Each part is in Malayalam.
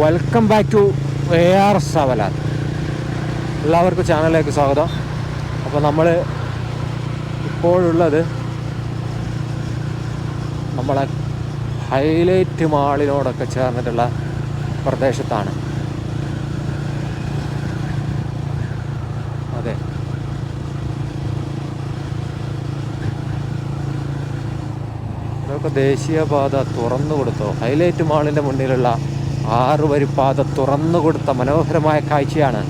Welcome back to A R സവലാർ എല്ലാവർക്കും ചാനലിലേക്ക് സ്വാഗതം. അപ്പോൾ നമ്മൾ ഇപ്പോഴുള്ളത് നമ്മളെ ഹൈലൈറ്റ് മാളിനോടൊക്കെ ചേർന്നിട്ടുള്ള പ്രദേശത്താണ്. അതെ. ഇതൊക്കെ ദേശീയപാത തുറന്നു കൊടുത്തോ ഹൈലൈറ്റ് മാളിന്റെ മുന്നിലുള്ള ആറ് വരി പാത തുറന്നു കൊടുത്ത മനോഹരമായ കാഴ്ചയാണ്.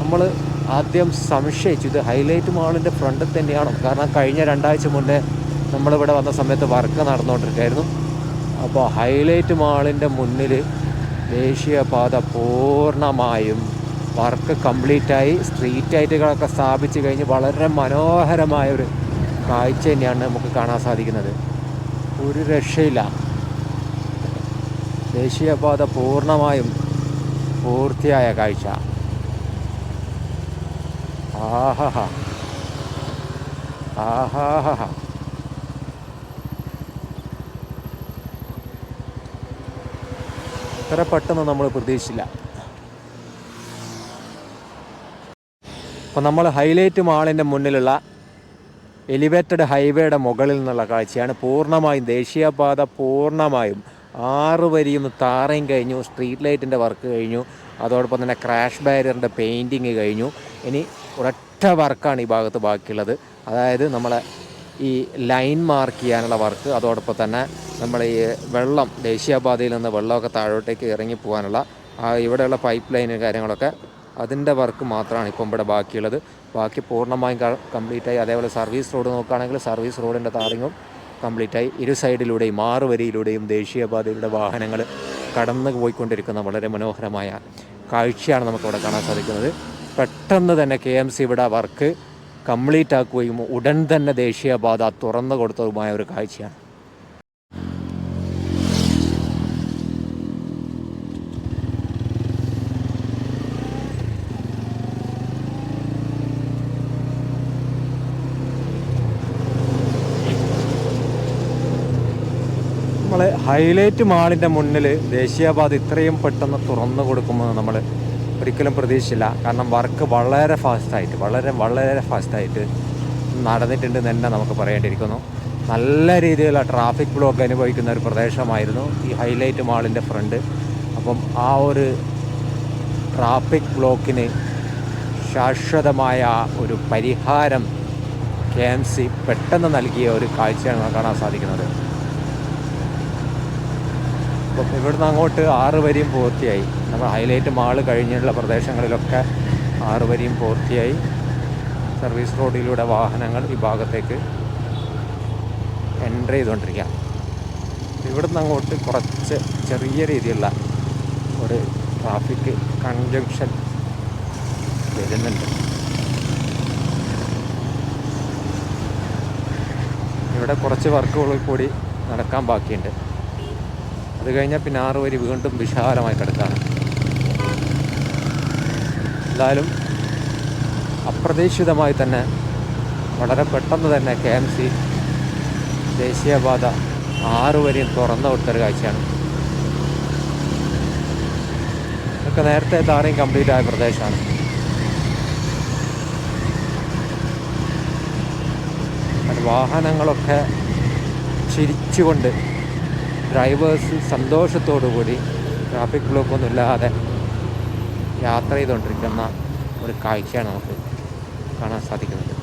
നമ്മൾ ആദ്യം സംശയിച്ചു ഇത് ഹൈലൈറ്റ് മാളിന്റെ ഫ്രണ്ടിൽ തന്നെയാണോ? കാരണം കഴിഞ്ഞ രണ്ടാഴ്ച മുന്നേ നമ്മളിവിടെ വന്ന സമയത്ത് വർക്ക് നടന്നുകൊണ്ടിരിക്കുകയായിരുന്നു അപ്പോൾ ഹൈലൈറ്റ് മാളിന്റെ മുന്നിൽ ദേശീയപാത പൂർണമായും വർക്ക് കംപ്ലീറ്റായി സ്ട്രീറ്റ് ലൈറ്റുകളൊക്കെ സ്ഥാപിച്ച് കഴിഞ്ഞ് വളരെ മനോഹരമായ ഒരു കാഴ്ച തന്നെയാണ് നമുക്ക് കാണാൻ സാധിക്കുന്നത്. ഒരു രക്ഷയില്ല. ദേശീയപാത പൂർണമായും പൂർത്തിയായ കാഴ്ച. ആഹാ ആഹാ ഇത്ര പെട്ടെന്ന് നമ്മൾ പ്രതീക്ഷിച്ചില്ല. അപ്പോൾ നമ്മൾ ഹൈലൈറ്റ് മാളിന്റെ മുന്നിലുള്ള എലിവേറ്റഡ് ഹൈവേയുടെ മുകളിൽ നിന്നുള്ള കാഴ്ചയാണ് പൂർണമായും ദേശീയപാത പൂർണമായും ആറ് വരിയും താറയും കഴിഞ്ഞു സ്ട്രീറ്റ് ലൈറ്റിന്റെ വർക്ക് കഴിഞ്ഞു അതോടൊപ്പം തന്നെ ക്രാഷ് ബാരിയറിന്റെ പെയിന്റിങ് കഴിഞ്ഞു. ഇനി ഒരൊറ്റ വർക്കാണ് ഈ ഭാഗത്ത് ബാക്കിയുള്ളത്. അതായത് നമ്മളെ ഈ ലൈൻ മാർക്ക് ചെയ്യാനുള്ള വർക്ക് അതോടൊപ്പം തന്നെ നമ്മൾ ഈ വെള്ളം ദേശീയപാതയിൽ നിന്ന് വെള്ളമൊക്കെ താഴോട്ടേക്ക് ഇറങ്ങി പോകാനുള്ള ആ ഇവിടെയുള്ള പൈപ്പ് ലൈന് കാര്യങ്ങളൊക്കെ അതിന്റെ വർക്ക് മാത്രമാണ് ഇപ്പം ഇവിടെ ബാക്കിയുള്ളത്. ബാക്കി പൂർണമായും കംപ്ലീറ്റ് ആയി. അതേപോലെ സർവീസ് റോഡ് നോക്കുകയാണെങ്കിൽ സർവീസ് റോഡിന്റെ താറിങ്ങും കംപ്ലീറ്റ് ആയി ഇരു സൈഡിലൂടെയും ആറ് വരിയിലൂടെയും ദേശീയപാതയുടെ വാഹനങ്ങൾ കടന്നു പോയിക്കൊണ്ടിരിക്കുന്ന വളരെ മനോഹരമായ കാഴ്ചയാണ് നമുക്കിവിടെ കാണാൻ സാധിക്കുന്നത്. പെട്ടെന്ന് തന്നെ കെ എം സി ഇവിടെ വർക്ക് കംപ്ലീറ്റ് ആക്കുകയും ഉടൻ തന്നെ ദേശീയപാത തുറന്നു കൊടുത്തതുമായ ഒരു കാഴ്ചയാണ്. ഹൈലൈറ്റ് മാളിന്റെ മുന്നിൽ ദേശീയപാത ഇത്രയും പെട്ടെന്ന് തുറന്നു കൊടുക്കുമെന്ന് നമ്മൾ ഒരിക്കലും പ്രതീക്ഷിച്ചില്ല. കാരണം വർക്ക് വളരെ ഫാസ്റ്റായിട്ട് വളരെ വളരെ ഫാസ്റ്റായിട്ട് നടന്നിട്ടുണ്ട് തന്നെ നമുക്ക് പറയേണ്ടിയിരിക്കുന്നു. നല്ല രീതിയിലുള്ള ട്രാഫിക് ബ്ലോക്ക് അനുഭവിക്കുന്ന ഒരു പ്രദേശമായിരുന്നു ഈ ഹൈലൈറ്റ് മാളിന്റെ ഫ്രണ്ട് അപ്പം ആ ഒരു ട്രാഫിക് ബ്ലോക്കിന് ശാശ്വതമായ ഒരു പരിഹാരം കെ എം സി പെട്ടെന്ന് നൽകിയ ഒരു കാഴ്ചയാണ് കാണാൻ സാധിക്കുന്നത്. അപ്പം ഇവിടുന്ന് അങ്ങോട്ട് ആറ് വരിയും പൂർത്തിയായി. നമ്മൾ ഹൈലൈറ്റ് മാൾ കഴിഞ്ഞുള്ള പ്രദേശങ്ങളിലൊക്കെ ആറ് വരിയും പൂർത്തിയായി. സർവീസ് റോഡിലൂടെ വാഹനങ്ങൾ ഈ ഭാഗത്തേക്ക് എന്റർ ചെയ്തുകൊണ്ടിരിക്കുക ഇവിടുന്ന് അങ്ങോട്ട് കുറച്ച് ചെറിയ രീതിയിലുള്ള ഒരു ട്രാഫിക് കൺജങ്ഷൻ വരുന്നുണ്ട്. ഇവിടെ കുറച്ച് വർക്കുകൾ കൂടി നടക്കാൻ ബാക്കിയുണ്ട്. അത് കഴിഞ്ഞാൽ പിന്നെ ആറ് വരി വീണ്ടും വിശാലമായി കിടക്കാണ്. എന്തായാലും അപ്രതീക്ഷിതമായി തന്നെ വളരെ പെട്ടെന്ന് തന്നെ കെ എം സി ദേശീയപാത ആറ് വരെയും തുറന്നു കൊടുത്തൊരു കാഴ്ചയാണ്. ഇതൊക്കെ നേരത്തെ താറയും കംപ്ലീറ്റ് ആയ പ്രദേശമാണ്. വാഹനങ്ങളൊക്കെ ചിരിച്ചുകൊണ്ട് ഡ്രൈവേഴ്സ് സന്തോഷത്തോടു കൂടി ട്രാഫിക് ബ്ലോക്കൊന്നും ഇല്ലാതെ യാത്ര ചെയ്തുകൊണ്ടിരിക്കുന്ന ഒരു കാഴ്ചയാണ് നമുക്ക് കാണാൻ സാധിക്കുന്നത്.